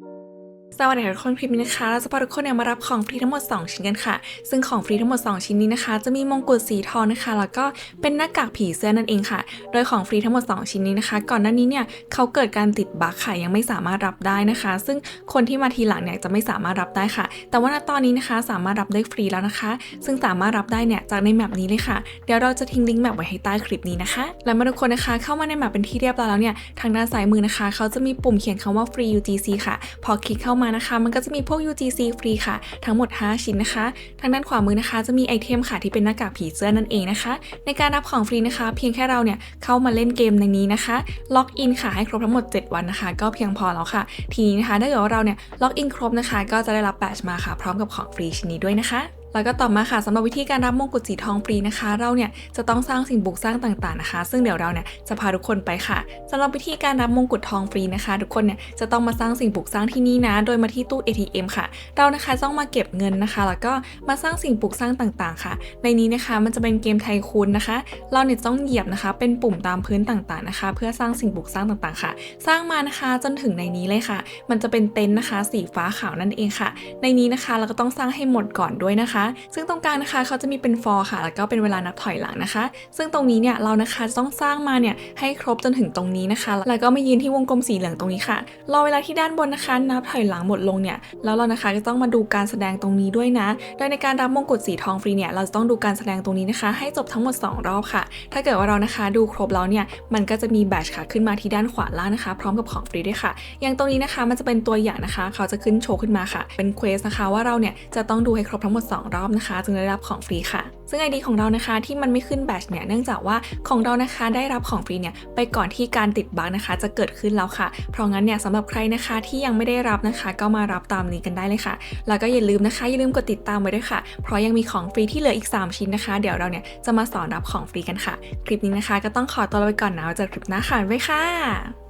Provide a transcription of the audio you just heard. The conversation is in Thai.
Thank you. สวัสดีค่ะทุกคนคลิปนี้นะคะเราจะพาทุกคนเนี่ยมารับของฟรีทั้งหมด 2 ชิ้นกันค่ะ ซึ่งของฟรีทั้งหมด 2 ชิ้นนี้นะคะ จะมีมงกุฎสีทองนะคะ แล้วก็เป็นหน้ากากผีเสื้อนั่นเองค่ะ โดยของฟรีทั้งหมด 2 ชิ้นนี้นะคะ ก่อนหน้านี้เนี่ยเขาเกิดการติดบั๊กค่ะยังไม่สามารถรับได้นะคะ ซึ่งคนที่มาทีหลังเนี่ยจะไม่สามารถรับได้ค่ะ แต่ว่าณตอนนี้นะคะสามารถรับได้ฟรีแล้วนะคะ ซึ่งสามารถรับได้เนี่ยจากในแมปนี้เลยค่ะเดี๋ยวเราจะทิ้งลิงก์แมปไว้ให้ใต้คลิปนี้นะคะ และมื่อทุกคนนะคะเข้ามาในแมปเป็นที่เรียบร้อยแล้วเนี่ยทางด้านซ้ายมือนะคะเขาจะมีปุ่มเขียนคำว่า free UGC ค่ะ พอคลิกเข้ามานะคะ มันก็จะมีพวก UGC ฟรีค่ะ ทั้งหมด 5 ชิ้นนะคะ ทางด้านขวามือนะคะ จะมีไอเทมค่ะที่เป็นหน้ากากผีเสื้อนั่นเองนะคะ ในการรับของฟรีนะคะ เพียงแค่เราเนี่ยเข้ามาเล่นเกมในนี้นะคะล็อกอินค่ะให้ครบทั้งหมด 7 วันนะคะ ก็เพียงพอแล้วค่ะ ทีนี้นะคะถ้าเกิดว่าเราเนี่ยล็อกอินครบนะคะ ก็จะได้รับแบตมาค่ะ พร้อมกับของฟรีชิ้นนี้ด้วยนะคะ แล้วก็ต่อมาค่ะสำหรับวิธีการรับมงกุฎสีทองฟรีนะคะ เราเนี่ยจะต้องสร้างสิ่งปลูกสร้างต่างๆนะคะ ซึ่งเดี๋ยวเราเนี่ยจะพาทุกคนไปค่ะสำหรับวิธีการรับมงกุฎทองฟรีนะคะ ทุกคนเนี่ยจะต้องมาสร้างสิ่งปลูกสร้างที่นี่นะ โดยมาที่ตู้ ATM ค่ะ เรานะคะต้องมาเก็บเงินนะคะ แล้วก็มาสร้างสิ่งปลูกสร้างต่างๆ ค่ะ ในนี้นะคะมันจะเป็นเกมไทคูนนะคะ เราเนี่ยต้องเหยียบนะคะ เป็นปุ่มตามพื้นต่างๆนะคะ เพื่อสร้างสิ่งปลูกสร้างต่างๆค่ะ สร้างมานะคะจนถึงในนี้เลยค่ะ มันจะเป็นเต็นท์นะคะ สีฟ้าขาวนั่นเองค่ะ ในนี้นะคะเราก็ต้องสร้างให้หมดก่อนด้วยนะคะซึ่งตรงกลางนะคะเขาจะมีเป็นฟอร์ค่ะ แล้วก็เป็นเวลานับถอยหลังนะคะ ซึ่งตรงนี้เนี่ยเรานะคะจะต้องสร้างมาเนี่ยให้ครบจนถึงตรงนี้นะคะ แล้วก็มายืนที่วงกลมสีเหลืองตรงนี้ค่ะ รอเวลาที่ด้านบนนะคะ นับถอยหลังหมดลงเนี่ย แล้วเรานะคะก็ต้องมาดูการแสดงตรงนี้ด้วยนะ โดยในการรับมงกุฎสีทองฟรีเนี่ย เราจะต้องดูการแสดงตรงนี้นะคะ ให้จบทั้งหมด 2 รอบค่ะ ถ้าเกิดว่าเรานะคะดูครบแล้วเนี่ย มันก็จะมีแบตค่ะขึ้นมาที่ด้านขวาล่างนะคะ พร้อมกับของฟรีด้วยค่ะ อย่างตรงนี้นะคะ มันจะเป็นตัวอย่างนะคะ เขาจะขึ้นโชว์ขึ้นมาค่ะ เป็นเควสนะคะว่าเราเนี่ยจะต้องดูให้ครบทั้งหมด2รอบนะคะ จึงได้รับของฟรีค่ะ ซึ่งไอดีของเรานะคะที่มันไม่ขึ้นแบตเนี่ยเนื่องจากว่าของเรานะคะได้รับของฟรีเนี่ยไปก่อนที่การติดบั๊กนะคะ จะเกิดขึ้นแล้วค่ะ เพราะงั้นเนี่ยสำหรับใครนะคะที่ยังไม่ได้รับนะคะ ก็มารับตามนี้กันได้เลยค่ะ แล้วก็อย่าลืมนะคะอย่าลืมกดติดตามไว้ด้วยค่ะ เพราะยังมีของฟรีที่เหลืออีก 3 ชิ้นนะคะ เดี๋ยวเราเนี่ยจะมาสอนรับของฟรีกันค่ะ คลิปนี้นะคะ ก็ต้องขอตัวลาไปก่อนนะเจอคลิปหน้าค่ะบ๊ายบายค่ะ